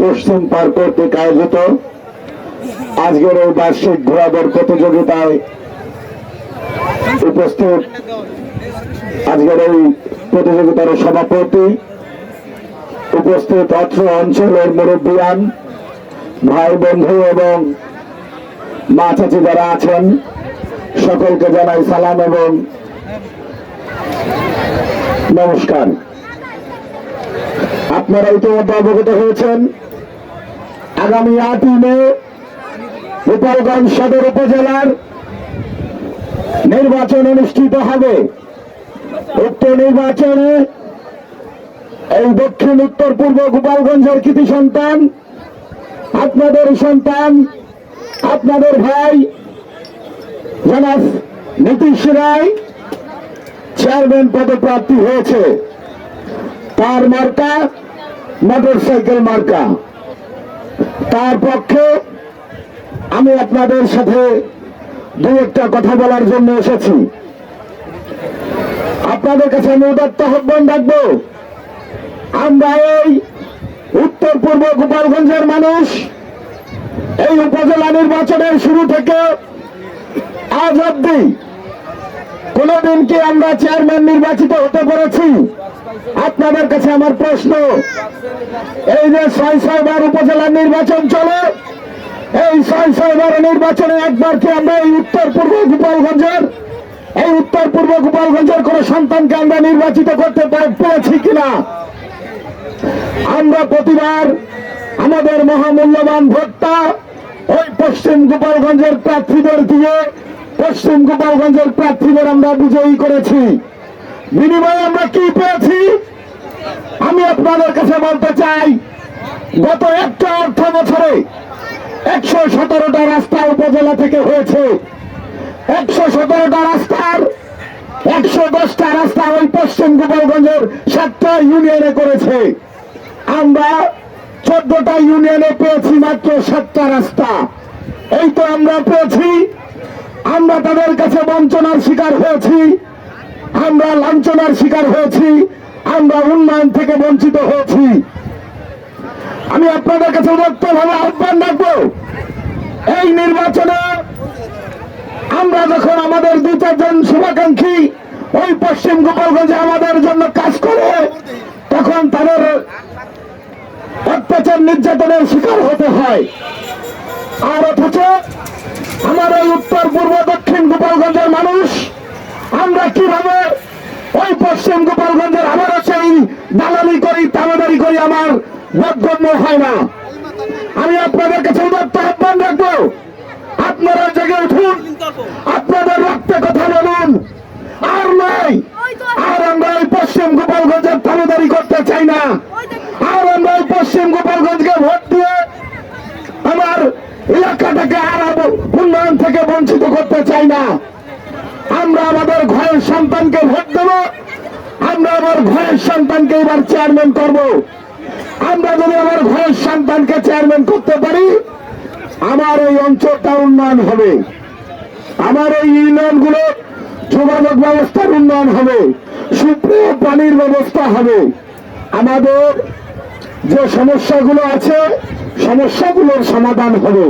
পশ্চিম পার কর্তৃক আয়োজিত আজকের এই বার্ষিক ঘোড়াদৌড় প্রতিযোগিতায় উপস্থিত আজকের এই প্রতিযোগিতার সভাপতি উপস্থিত অত্র অঞ্চলের মুরব্বিয়ান ভাই বন্ধু এবং মা চাচি যারা আছেন, সকলকে জানাই সালাম এবং নমস্কার। আপনারা ইতিমধ্যে অবগত হয়েছেন, আগামী আটই মে গোপালগঞ্জ সদর উপজেলার নির্বাচন অনুষ্ঠিত হবে। উক্ত নির্বাচনে এই দক্ষিণ, উত্তর, পূর্ব গোপালগঞ্জের কৃতি সন্তান, আপনাদের সন্তান, আপনাদের ভাই, জনাব নীতিশ রায়, চেয়ারম্যান পদপ্রার্থী হয়েছে। তার মার্কা মোটর সাইকেল মার্কা। তার পক্ষে আমি আপনাদের সাথে দু একটা কথা বলার জন্য এসেছি। আপনাদের কাছে আমি উদাত্ত আহ্বান রাখব। আমরা এই উত্তর পূর্ব গোপালগঞ্জের মানুষ, এই উপজেলা নির্বাচনের শুরু থেকে আজ অব্দি কোনদিন কি আমরা চেয়ারম্যান নির্বাচিত হতে পেরেছি আপনাদের কাছে আমার প্রশ্ন। এই যে ছয় ছয়বার উপজেলার নির্বাচন চলে, এই ছয় ছয়বার নির্বাচনে একবার কি আমরা এই উত্তর পূর্ব গোপালগঞ্জের, এই উত্তর পূর্ব গোপালগঞ্জের কোন সন্তানকে আমরা নির্বাচিত করতে পেরেছি কিনা? আমরা প্রতিবার আমাদের মহামূল্যবান ভোটটা ওই পশ্চিম গোপালগঞ্জের প্রার্থীদের দিয়ে পশ্চিম গোপালগঞ্জের প্রার্থীদের আমরা বিজয়ী করেছি। বিনিময়ে আমরা কি পেয়েছি? আমি আপনাদের কাছে বলতে চাই, গত একটা অর্থ বছরে একশো সতেরোটা রাস্তা উপজেলা থেকে হয়েছে। একশো সতেরোটা রাস্তার একশো দশটা রাস্তা ওই পশ্চিম গোপালগঞ্জের সাতটা ইউনিয়নে করেছে। আমরা চোদ্দটা ইউনিয়নে পেয়েছি মাত্র সাতটা রাস্তা। এই তো আমরা পেয়েছি আমরা তাদের কাছে বঞ্চনার শিকার হয়েছি। আমরা লাঞ্ছনার শিকার হয়েছি। আমরা উন্নয়ন থেকে বঞ্চিত হয়েছি। আমি আপনাদের কাছে ভাবে আহ্বান রাখব, এই নির্বাচনে আমরা যখন আমাদের দু চারজন শুভাকাঙ্ক্ষী ওই পশ্চিম গোপালগঞ্জে আমাদের জন্য কাজ করে, তখন তাদের অত্যাচার নির্যাতনের শিকার হতে হয়। আর অথচ আমার এই উত্তর পূর্ব দক্ষিণ গোপালগঞ্জের মানুষ আমরা কীভাবে ওই পশ্চিম গোপালগঞ্জের আবারও সেই দালালি করি তামাদারি করি আমার বোধগম্য হয় না। আমি আপনাদের কাছে উদাত্ত আহ্বান রাখব। আপনারা জেগে উঠুন আপনাদের রক্তে কথা বলুন। আর নাই আর আমরা এই পশ্চিম গোপালগঞ্জের তামাদারি করতে চাই না আর আমরা এই পশ্চিম গোপালগঞ্জকে ভোট দিয়ে আমার এলাকাটাকে আর উন্নয়ন থেকে বঞ্চিত করতে চাই না আমরা আমাদের ঘরের সন্তানকে ভোট দেব আমরা আমার ঘরের সন্তানকে এবার চেয়ারম্যান করব। আমরা যদি আমার ঘরের সন্তানকে চেয়ারম্যান করতে পারি, আমার এই অঞ্চলটা উন্নয়ন হবে। আমার এই ইউনিয়নগুলো যোগাযোগ ব্যবস্থার উন্নয়ন হবে। সুপ্রিয় পানির ব্যবস্থা হবে। আমাদের যে সমস্যাগুলো আছে, সমস্যাগুলোর সমাধান হবে।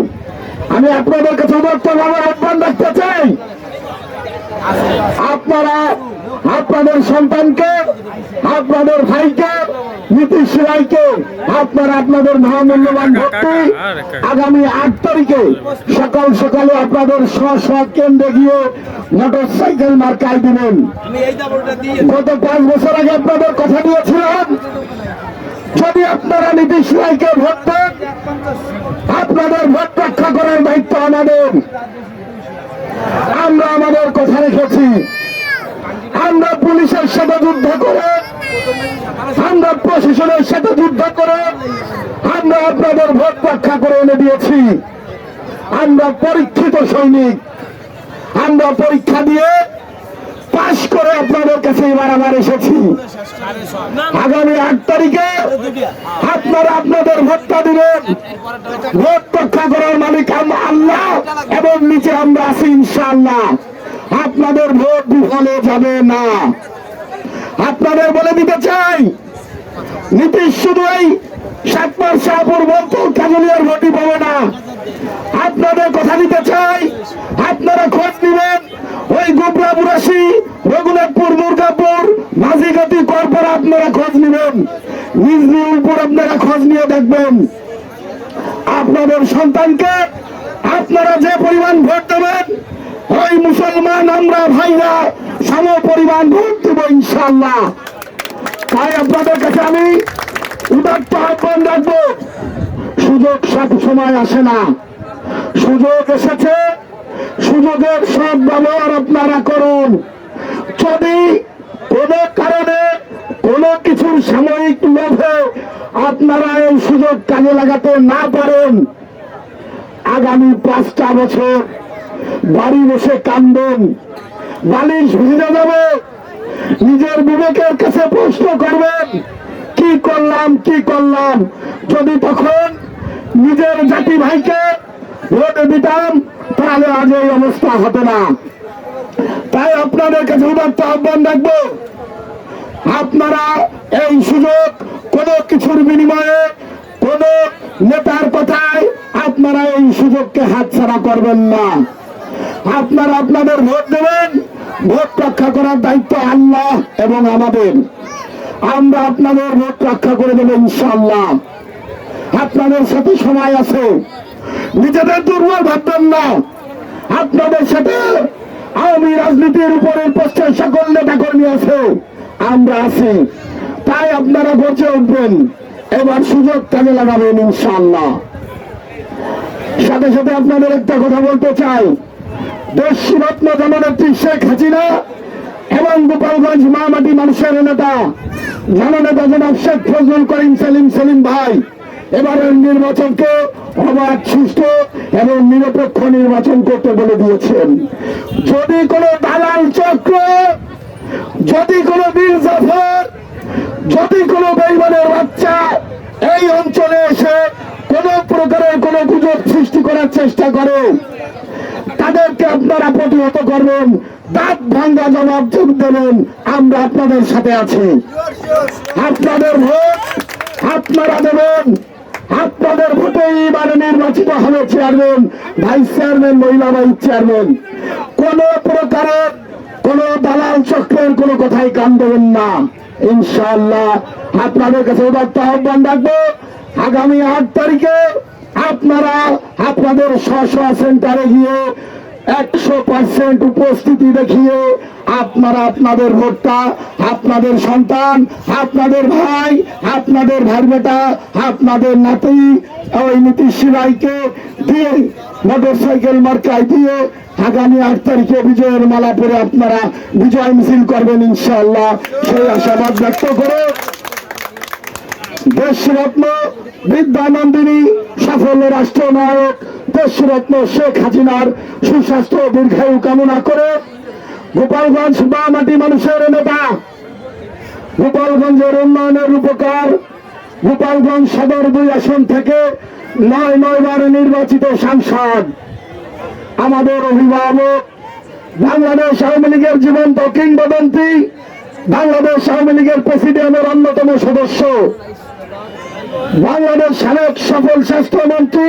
আমি আপনাদের কাছে বর্তমানে আহ্বান রাখতে চাই। আপনারা, আপনাদের সন্তানকে, আপনাদের ভাইকে, নীতিশ রায়কে, আপনারা আপনাদের মহামূল্যবান ভোটটি আগামী আট তারিখে সকাল সকালে আপনাদের স্ব স্ব কেন্দ্রে গিয়ে মোটর সাইকেল মার্কায় দিবেন। গত পাঁচ বছর আগে আপনাদের কথা দিয়েছিলাম, যদি আপনারা নীতিশ রায়কে ভোট দেন, আপনাদের ভোট রক্ষা করার দায়িত্ব আমাদের। আমরা আমাদের রেখেছি আমরা পুলিশের সাথে যুদ্ধ করে, আমরা প্রশাসনের সাথে যুদ্ধ করে, আমরা আপনাদের ভোট রক্ষা করে এনে দিয়েছি। আমরা পরীক্ষিত সৈনিক। আমরা পরীক্ষা দিয়ে পাশ করে আপনাদের কাছে এবার আবার এসেছি। আগামী আট তারিখে আপনারা আপনাদের ভোটটা দিবেন। ভোট রক্ষা করার মালিক আম- আল্লাহ এবং নিচে আমরা আছি ইনশাআল্লাহ। আপনাদের ভোট বিফলে যাবে না। আপনাদের বলে দিতে চাই, নীতিশ শুধু এই সাত মাস দুর্গাপুর বলতো কাজলিয়ার ভোটই পাবে না। আপনাদের কথা দিতে চাই, আপনারা খোঁজ নেবেন ওই গোবরাপুরাসি রঘুনাথপুর, দুর্গাপুর মাঝিগতি করপর আপনারা খোঁজ নেবেন। নিজ উপর আপনারা খোঁজ নিয়ে দেখবেন। আপনাদের সন্তানকে আপনারা যে পরিমাণ ভোট দেবেন ওই মুসলমান আমরা ভাইরা সম পরিমাণ ভোট দেবো ইনশাল্লাহ তাই আপনাদের কাছে আমি উদাত্ত আহ্বান রাখব, সুযোগ সব সময় আসে না। সুযোগ এসেছে, সুযোগের সব ব্যবহার আপনারা করুন। যদি কোনো কারণে কোনো কিছুর সাময়িক লোভে আপনারা এই সুযোগ কাজে লাগাতে না পারেন, আগামী পাঁচটা বছর বাড়ি বসে কান্দন। বালিশ ভিজে যাবে। নিজের বিবেকের কাছে প্রশ্ন করবেন, কি করলাম কি করলাম? যদি তখন নিজের জাতি ভাইকে ভোট দিতাম, তাহলে আজ এই অবস্থা হতো না। তাই আপনাদের কাছে উদার্ত আহ্বান রাখব, আপনারা এই সুযোগ কোনো কিছুর বিনিময়ে কোন নেতার কথায় আপনারা এই সুযোগকে হাতছাড়া করবেন না। আপনারা আপনাদের ভোট দেবেন। ভোট রক্ষা করার দায়িত্ব আল্লাহ এবং আমাদের। আমরা আপনাদের ভোট রক্ষা করে দেবো ইনশাল্লাহ আপনাদের সাথে সময় আছে। নিজেদের দুর্বল ভাববেন না। আপনাদের সাথে আওয়ামী রাজনীতির উপরে পশ্চাৎ সকল নেতা কর্মী আছে। আমরা আছি। তাই আপনারা গর্জে উঠবেন। এবার সুযোগ কাজে লাগাবেন ইনশাল্লাহ সাথে সাথে আপনাদের একটা কথা বলতে চাই। দেশ রত্ন জননেত্রী শেখ হাসিনা এবং গোপালগঞ্জ মামাটি মানুষের নেতা। জননেতা জনাব শেখ ফজলুল করিম সেলিম সেলিম ভাই। এবারের নির্বাচনকে অবাধ সুস্থ এবং নিরপেক্ষ নির্বাচন করতে বলে দিয়েছেন। যদি কোনো দালাল চক্র, যদি কোনো বীর জাফর, যদি কোনো বেইমানের বাচ্চা এই অঞ্চলে এসে কোন প্রকারের কোন গুজব সৃষ্টি করার চেষ্টা করে তাদেরকে আপনারা প্রতিহত করবেন দাঁত ভাঙ্গা জবাব যোগ দেবেন, আমরা আপনাদের সাথে আছি। আপনাদের ভোট, আপনারা দেবেন। আপনাদের ভোটে এবারে নির্বাচিত হবে চেয়ারম্যান, ভাইস চেয়ারম্যান, মহিলা ভাইস চেয়ারম্যান। কোন প্রকারের কোন দালাল চক্রের কোন কথাই কান দেবেন না। ইনশাআল্লাহ আপনাদের কাছে উদাত্ত আহ্বান রাখব, আগামী আট তারিখে আপনারা আপনাদের স্ব সেন্টারে গিয়ে একশো পার্সেন্ট উপস্থিতি দেখিয়ে আপনারা আপনাদের ভোটটা, আপনাদের সন্তান, আপনাদের ভাই, আপনাদের আপনাদের নাতি, ওই নীতিশ রায়কে দিয়ে মার্কায় দিয়ে আগামী আট তারিখে বিজয়ের মালা পরে আপনারা বিজয় মিছিল করবেন ইনশাআল্লাহ। সেই আশাবাদ ব্যক্ত করে দেশরত্ন বিদ্যানন্দিনী সাফল্য রাষ্ট্রনায়ক দেশরত্ন শেখ হাসিনার সুস্বাস্থ্য দীর্ঘায়ু কামনা করে গোপালগঞ্জ মাটি মানুষের নেতা, গোপালগঞ্জের উন্নয়নের উপকার, গোপালগঞ্জ সদর দুই আসন থেকে নয় নয় বার নির্বাচিত সাংসদ। আমাদের অভিভাবক, বাংলাদেশ আওয়ামী লীগের জীবন্ত কিংবদন্তি, বাংলাদেশ আওয়ামী লীগের প্রেসিডেন্টের অন্যতম সদস্য। বাংলাদেশ সাবেক সফল স্বাস্থ্যমন্ত্রী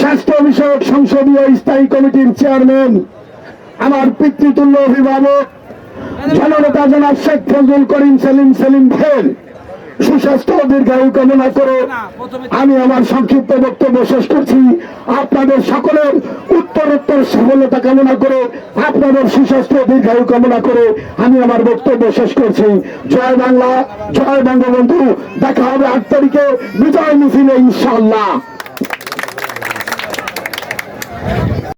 স্বাস্থ্য বিষয়ক সংসদীয় স্থায়ী কমিটির চেয়ারম্যান, আমার পিতৃতুল্য অভিভাবক, জননেতা জনাব শেখ ফজল করিম সেলিম সেলিম ভাইয়ের সুস্বাস্থ্য দীর্ঘায়ু কামনা করে আমি আমার সংক্ষিপ্ত বক্তব্য শেষ করছি। আপনাদের সকলের উত্তর উত্তর সফলতা কামনা করে, আপনাদের সুস্বাস্থ্য দীর্ঘায়ু কামনা করে আমি আমার বক্তব্য শেষ করছি। জয় বাংলা, জয় বঙ্গবন্ধু। দেখা হবে আট তারিখে বিজয় মিছিলে ইনশাল্লাহ Thank you.